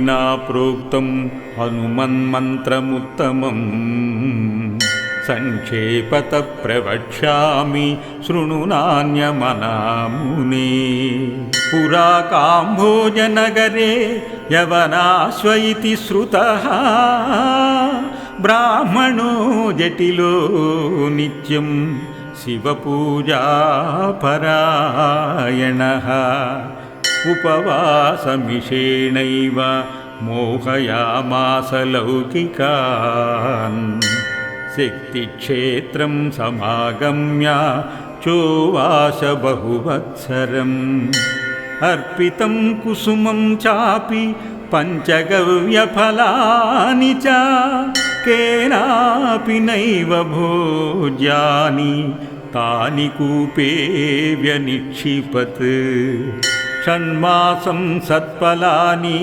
నా ప్రోక్తం హనుమన్మంత్రముత్తమం. సంక్షేపత ప్రవక్ష్యామి శృణు నాణ్యమనామునే. పురా కాంభోజనగరే యవనాశ్వయితి శ్రుత బ్రాహ్మణో జటిలో నిత్యం శివపూజాపరాయణ. उपवासमिषेणैव मोहयामास लौकिकान् शक्तिक्षेत्रं समागम्य चोवास बहुवत्सरम् अर्पितं कुसुमं चापि पञ्चगव्यफलानि च केनापि नैव भोज्यानि। तानि कूपे व्यनिक्षिपत् षण्मासं सत्फलानि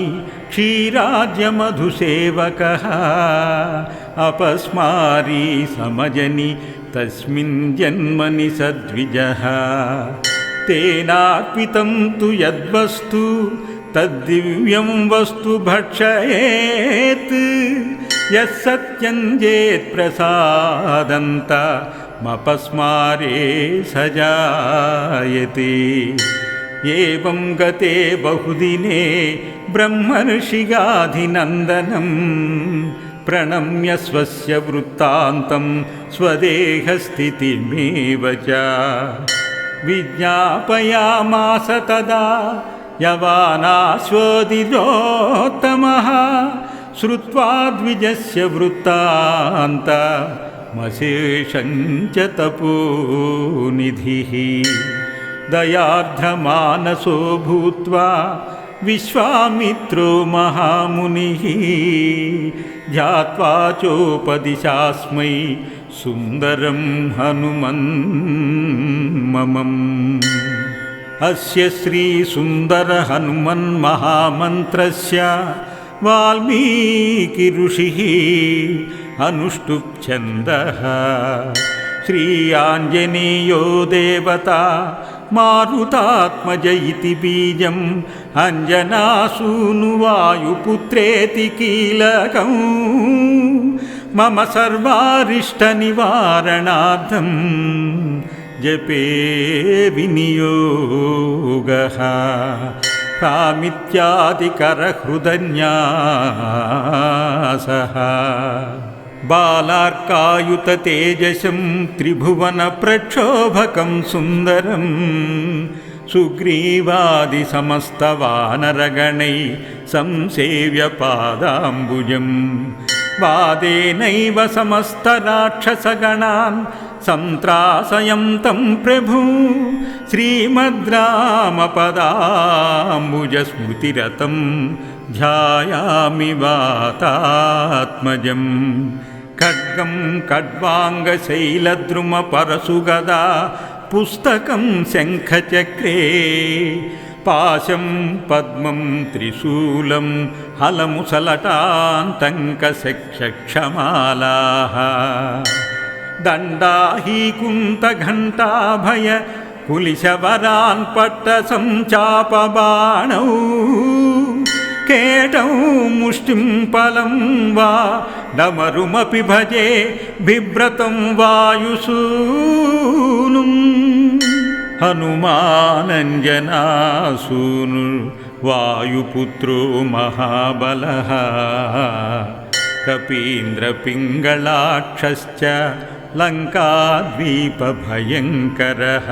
क्षीराज्यमधुसेवकः अपस्मारी समजनि तस्मिन् जन्मनि सद्विजः। तेनार्पितं तु यद्वस्तु तद्दिव्यं वस्तु भक्षयेत्। यः सत्यं चेत्प्रसादन्त मपस्मारे सजायते एवं गते बहुदिने ब्रह्मर्षिगाधिनन्दनं प्रणम्य स्वस्य वृत्तान्तं स्वदेहस्थितिमेव च विज्ञापयामास तदा यवानाश्वोदिरोत्तमः श्रुत्वा द्विजस्य वृत्तान्तमशेषं च तपोनिधिः दयार्द्रमानसो भूत्वा विश्वामित्रो महामुनिः ध्यात्वा चोपदिशास्मै सुन्दरं हनुमन्ममम् अस्य श्रीसुन्दरहनुमन्महामन्त्रस्य वाल्मीकिऋषिः अनुष्टुप्छन्दः श्री आञ्जनेयो देवता मारुतात्मज इति बीजम् अञ्जनासूनुवायुपुत्रेति कीलकम् मम सर्वारिष्टनिवारणार्थम् जपे विनियोगः। कामित्यादिकरहृदन्यासः बालार्कायुततेजसं त्रिभुवनप्रक्षोभकं सुन्दरं सुग्रीवादिसमस्तवानरगणै संसेव्य पादाम्बुजम् वादेनैव समस्तराक्षसगणान् सन्त्रासयन्तं प्रभु। श्रीमद्रामपदाम्बुजस्मृतिरतं ध्यायामि वातात्मजम्। खड्गं खड्वाङ्गशैलद्रुमपरशुगदा पुस्तकं शङ्खचक्रे। पाशं पद्मं त्रिशूलं हलमुसलटान्तङ्कशक्षमालाः दण्डाहीकुन्तघण्टाभय कुलिशवरान् पट्टसञ्चापबाणौ केटौ मुष्टिं फलं वा डमरुमपि भजे बिभ्रतं वायुसूनुम्। हनुमानञ्जनासूनु वायुपुत्रो महाबलः। कपीन्द्रपिङ्गलाक्षश्च लङ्काद्वीपभयङ्करः।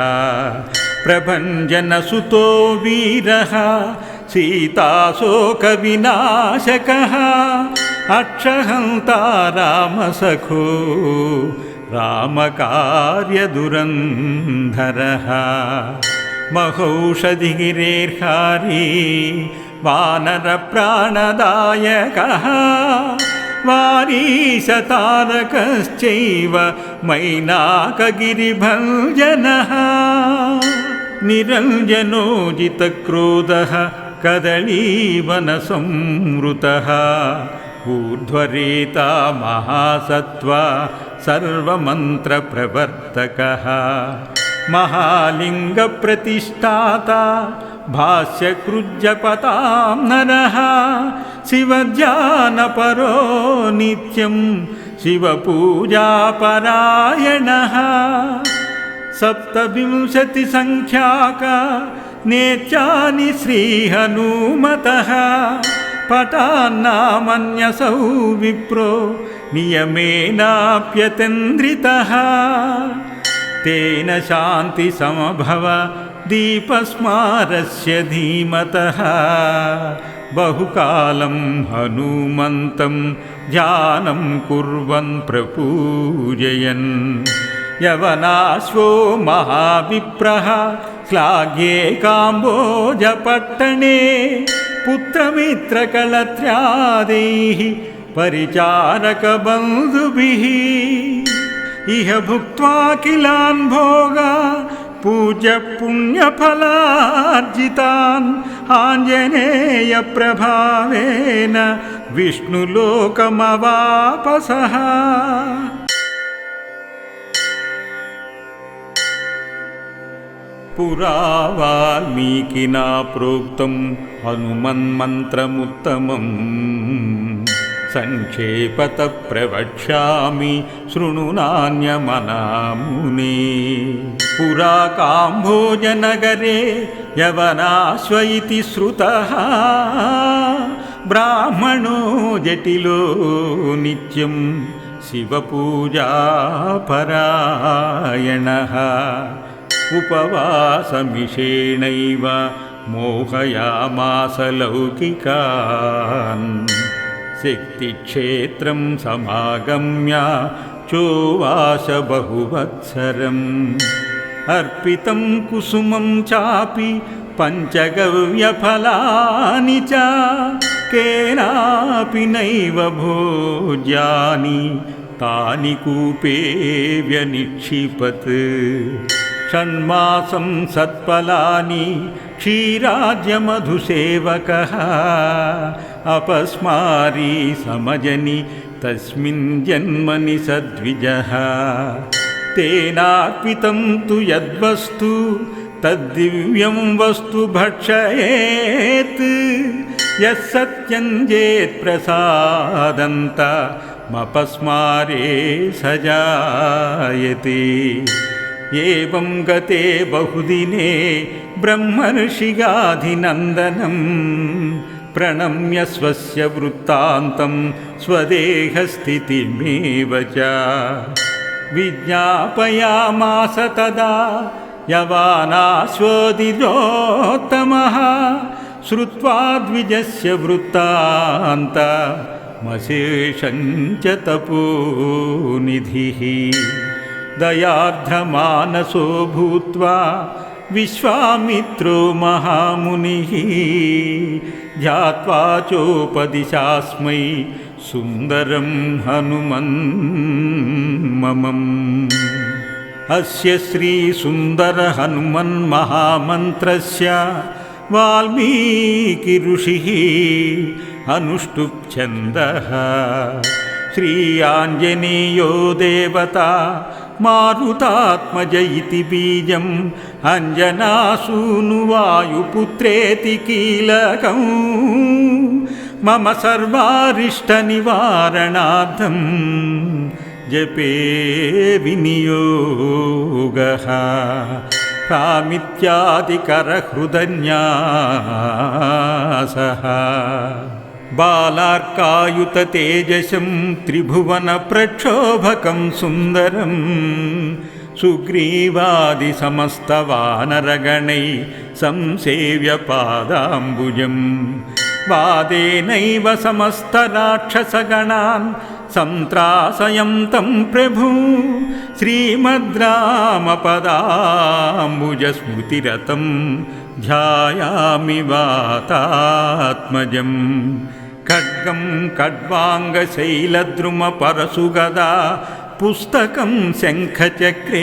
प्रभञ्जनसुतो वीरः सीताशोकविनाशकः अक्षहन्ता रामसखो रामकार्यदुरन्धरः। महौषधिगिरेर्हारी वानरप्राणदायकः। वारीशतारकश्चैव मैनाकगिरिभञ्जनः। निरञ्जनोजितक्रोधः कदलीवनसंवृतः। ऊर्ध्वरेता महासत्त्वा सर्वमन्त्रप्रवर्तकः। महालिङ्गप्रतिष्ठाता भाष्यकृज्यपतां नरः। शिवध्यानपरो नित्यं शिवपूजापरायणः। सप्तविंशतिसङ्ख्याक नेत्यानि श्रीहनुमतः पटान्नामन्यसौ विप्रो नियमेनाप्यतेन्द्रितः। तेन शान्तिसमभव दीपस्मारस्य धीमतः। बहुकालं हनुमन्तं ध्यानं कुर्वन् प्रपूजयन् यवनाश्वो महाविप्रः श्लाघ्ये काम्बोजपट्टणे पुत्रमित्रकलत्र्यादैः परिचारकबन्धुभिः। इह भुक्त्वा किलान् भोगा पूज्यपुण्यफलार्जितान्। आञ्जनेयप्रभावेन विष्णुलोकमवापसः పురా వాల్మీకి నా ప్రోక్తం హనుమన్మంత్రముత్తమం. సంక్షేపత ప్రవక్ష్యామి శృణు నాణ్యమనామునే. పురా కాంభోజనగరే యవనాశ్వయితి శ్రుత బ్రాహ్మణో జటిలో నిత్యం శివపూజాపరాయణ. उपवासमिषेणैव मोहयामास लौकिकान् शक्तिक्षेत्रं समागम्य चोवास बहुवत्सरम् अर्पितं कुसुमं चापि पञ्चगव्यफलानि च। केनापि नैव भोज्यानि। तानि कूपे व्यनिक्षिपत् षण्मासं सत्फलानि क्षीराज्यमधुसेवकः। अपस्मारी समजनि तस्मिन् जन्मनि सद्विजः। तेनार्पितं तु यद्वस्तु तद्दिव्यं वस्तु भक्षयेत्। यः सत्यं चेत्प्रसादन्त मपस्मारे सजायते एवं गते बहुदिने ब्रह्मर्षिगाधिनन्दनं प्रणम्य स्वस्य वृत्तान्तं स्वदेहस्थितिमेव च विज्ञापयामास तदा यवानाश्वदिरोत्तमः श्रुत्वा द्विजस्य वृत्तान्तमशेषं च तपोनिधिः दयार्द्रमानसो भूत्वा विश्वामित्रो महामुनिः ध्यात्वा चोपदिशास्मै सुन्दरं हनुमन्ममम् अस्य श्रीसुन्दरहनुमन्महामन्त्रस्य वाल्मीकिऋषिः अनुष्टुप्छन्दः श्री आञ्जनेयो देवता मारुतात्मज इति बीजम् अञ्जनासूनुवायुपुत्रेति कीलकम् मम सर्वारिष्टनिवारणार्थं जपे विनियोगः। कामित्यादिकरहृदन्यासः बालार्कायुततेजसं त्रिभुवनप्रक्षोभकं सुन्दरं सुग्रीवादिसमस्तवानरगणै संसेव्य पादाम्बुजं। वादेनैव समस्तराक्षसगणान् सन्त्रासयन्तं प्रभु श्रीमद्रामपदाम्बुजस्मृतिरतं ध्यायामि वातात्मजम् खड्गं खड्वाङ्गशैलद्रुमपरशुगदा पुस्तकं शङ्खचक्रे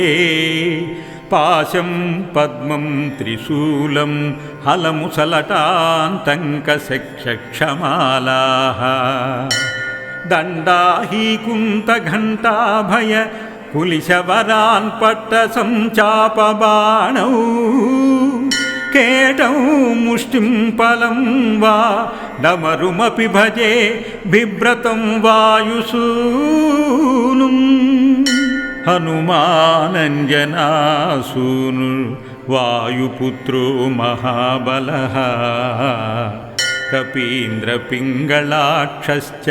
पाशं पद्मं त्रिशूलं हलमुसलटान्तङ्कशक्षमालाः दण्डाहीकुन्तघण्टाभय कुलिशवरान् पट्टसञ्चापबाणौ केटौ मुष्टिं फलं वा डमरुमपि भजे बिभ्रतं वायुसूनुम् हनुमानञ्जनासूनु वायुपुत्रो महाबलः। कपीन्द्रपिङ्गलाक्षश्च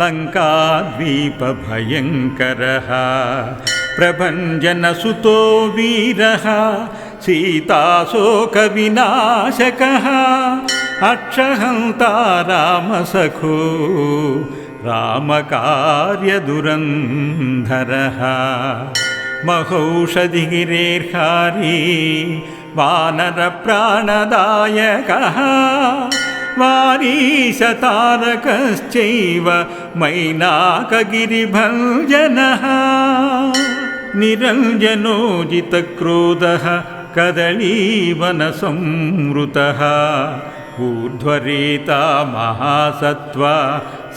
लङ्काद्वीपभयङ्करः प्रभञ्जनसुतो वीरः सीताशोकविनाशकः अक्षहन्ता रामसखो रामकार्यदुरन्धरः। महौषधिगिरेर्हारी वानरप्राणदायकः। वारीशतारकश्चैव मैनाकगिरिभञ्जनः। निरञ्जनोजितक्रोधः कदलीवनसंवृतः ऊर्ध्वरेता महासत्त्वा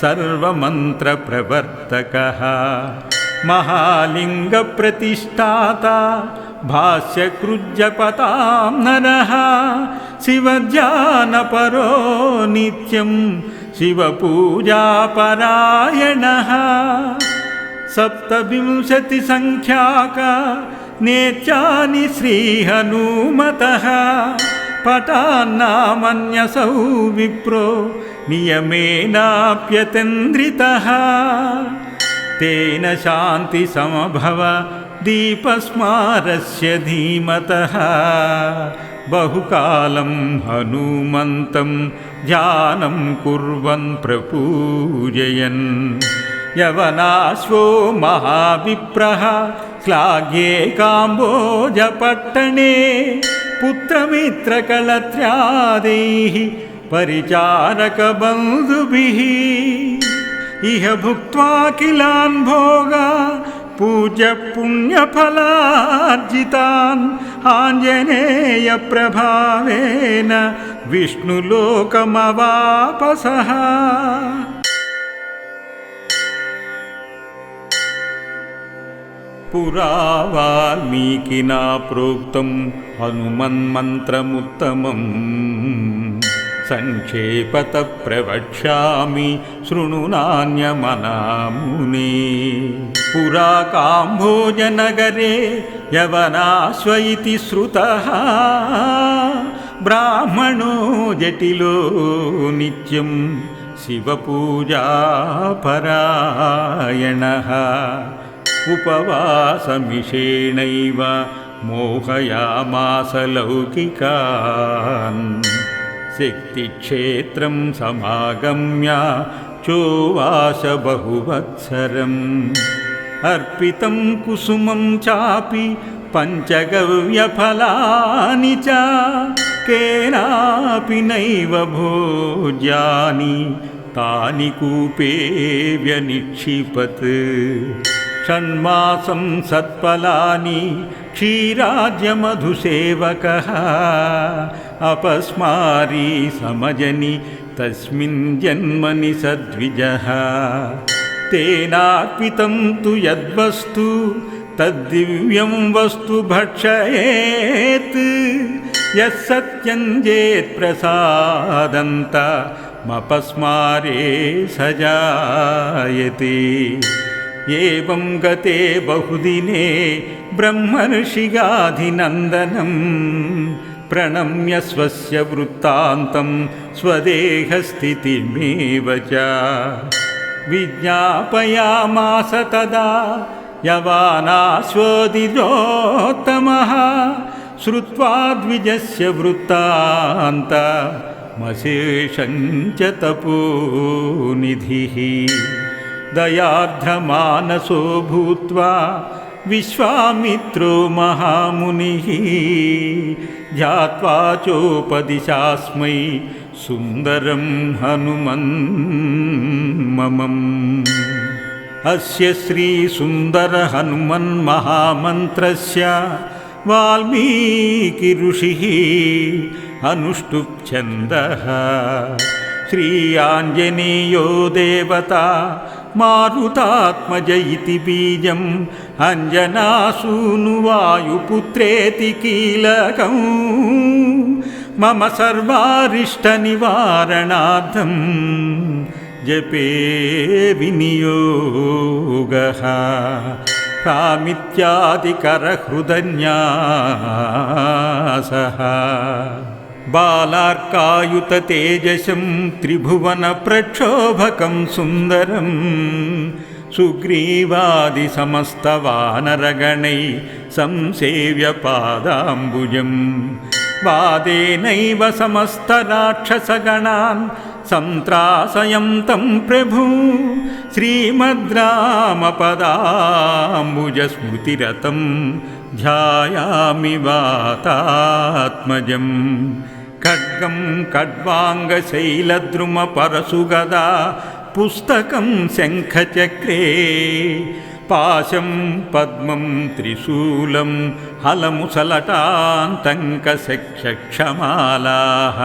सर्वमन्त्रप्रवर्तकः। महालिङ्गप्रतिष्ठाता भाष्यकृज्यपतां नरः। शिवध्यानपरो नित्यं शिवपूजापरायणः। सप्तविंशतिसङ्ख्याक नेत्यानि श्रीहनुमतः पटान्नामन्यसौ विप्रो नियमेनाप्यतेन्द्रितः। तेन शान्तिसमभव दीपस्मारस्य धीमतः। बहुकालं हनुमन्तं ध्यानं कुर्वन् प्रपूजयन्। यवनाश्वो महाविप्रः श्लाघ्ये काम्बोजपट्टणे पुत्रमित्रकलत्र्यादैः परिचारकबन्धुभिः इह भुक्त्वा किलान् भोगा पूज्यपुण्यफलार्जितान् आञ्जनेयप्रभावेन विष्णुलोकमवापसः పురా వాల్మీకి నా ప్రోక్తం హనుమన్మంత్రముత్తమం. సంక్షేపత ప్రవక్ష్యామి శృణు నాణ్యమనాముని. పురా కాంభోజనగరే యవనాశ్వయితి శ్రుత బ్రాహ్మణో జటిలో నిత్యం శివపూజాపరాయణ. उपवासमिषेणैव मोहयामास लौकिकान् शक्तिक्षेत्रं समागम्य चोवास बहुवत्सरम् अर्पितं कुसुमं चापि पञ्चगव्यफलानि च। केनापि नैव भोज्यानि। तानि कूपे व्यनिक्षिपत् षण्मासं सत्फलानि क्षीराज्यमधुसेवकः। अपस्मारी समजनि तस्मिन् जन्मनि सद्विजः। तेनार्पितं तु यद्वस्तु तद्दिव्यं वस्तु भक्षयेत्। यः सत्यं चेत्प्रसादन्त मपस्मारे सजायते एवं गते बहुदिने ब्रह्मर्षिगाधिनन्दनं प्रणम्य स्वस्य वृत्तान्तं स्वदेहस्थितिमेव च विज्ञापयामास तदा यवानाश्वदिजोत्तमः श्रुत्वा द्विजस्य वृत्तान्तमशेषं च तपोनिधिः दयार्द्रमानसो भूत्वा विश्वामित्रो महामुनिः ध्यात्वा चोपदिशास्मै सुन्दरं हनुमन्ममम् अस्य श्रीसुन्दरहनुमन्महामन्त्रस्य वाल्मीकिऋषिः अनुष्टुप् छन्दः। श्री आञ्जनेयो देवता मारुतात्मज इति बीजम् अञ्जनासूनुवायुपुत्रेति कीलकम् मम सर्वारिष्टनिवारणार्थम् जपे विनियोगः। कामित्यादिकरहृदन्यासः बालार्कायुततेजसं त्रिभुवनप्रक्षोभकं सुन्दरं सुग्रीवादिसमस्तवानरगणै संसेव्य पादाम्बुजम् वादेनैव समस्तराक्षसगणान् सन्त्रासयं तं प्रभु श्रीमद्रामपदाम्बुजस्मृतिरतं ध्यायामि वातात्मजम् खड्गं खड्वाङ्गशैलद्रुमपरशुगदा पुस्तकं शङ्खचक्रे पाशं पद्मं त्रिशूलं हलमुसलटान्तङ्कशक्षमालाः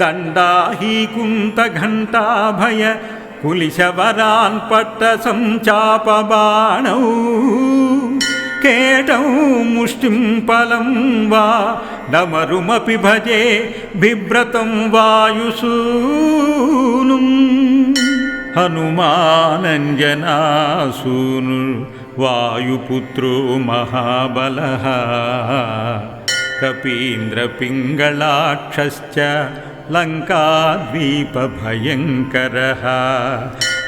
दण्डाहीकुन्तघण्टाभय कुलिशवरान् पट्टसञ्चापबाणौ केटौ मुष्टिं फलं वा डमरुमपि भजे बिभ्रतं वायुसूनुम् हनुमानञ्जनासूनु वायुपुत्रो महाबलः। कपीन्द्रपिङ्गलाक्षश्च लङ्काद्वीपभयङ्करः।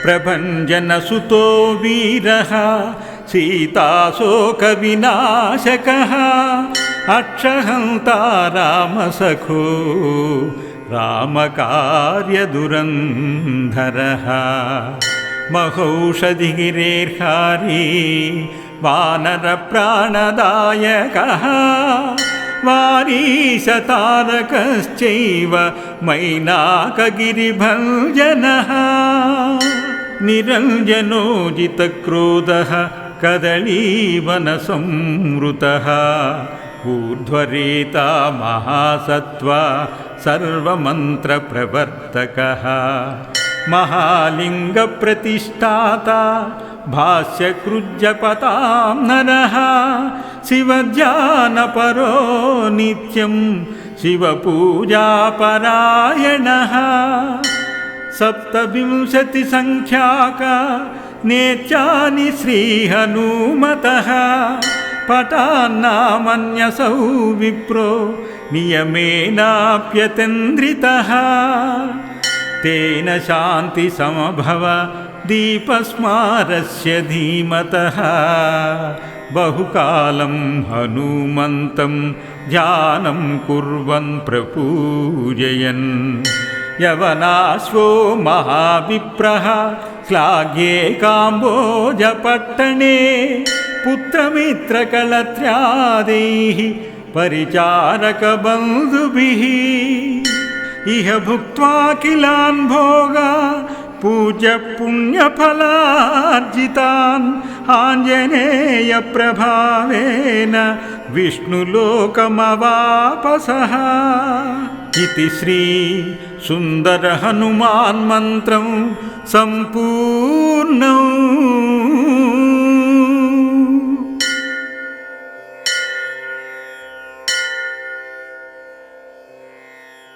प्रभञ्जनसुतो वीरः सीताशोकविनाशकः अक्षहन्ता रामसखो रामकार्यदुरन्धरः महौषधिगिरेर्हारी वानरप्राणदायकः वारीशतारकश्चैव मैनाकगिरिभञ्जनः निरञ्जनोजितक्रोधः कदलीवनसंवृतः। ऊर्ध्वरेता महासत्त्वा सर्वमन्त्रप्रवर्तकः। महालिङ्गप्रतिष्ठाता भाष्यकृज्यपतां नरः। शिवध्यानपरो नित्यं शिवपूजापरायणः। सप्तविंशतिसङ्ख्याक नेत्यानि श्रीहनुमतः। पटान्नामन्यसौ विप्रो नियमेनाप्यतेन्द्रितः। तेन शान्तिसमभव दीपस्मारस्य धीमतः। बहुकालं हनुमन्तं ध्यानं कुर्वन् प्रपूजयन्। यवनाश्वो महाविप्रः श्लाघ्ये काम्बोजपट्टणे पुत्रमित्रकलत्र्यादैः परिचारकबन्धुभिः। इह भुक्त्वा किलान् भोगा पूज्य पुण्यफलार्जितान् आञ्जनेयप्रभावेन विष्णुलोकमवापसः। इति श्रीसुन्दरहनुमान्मन्त्रं सम्पूर्णम्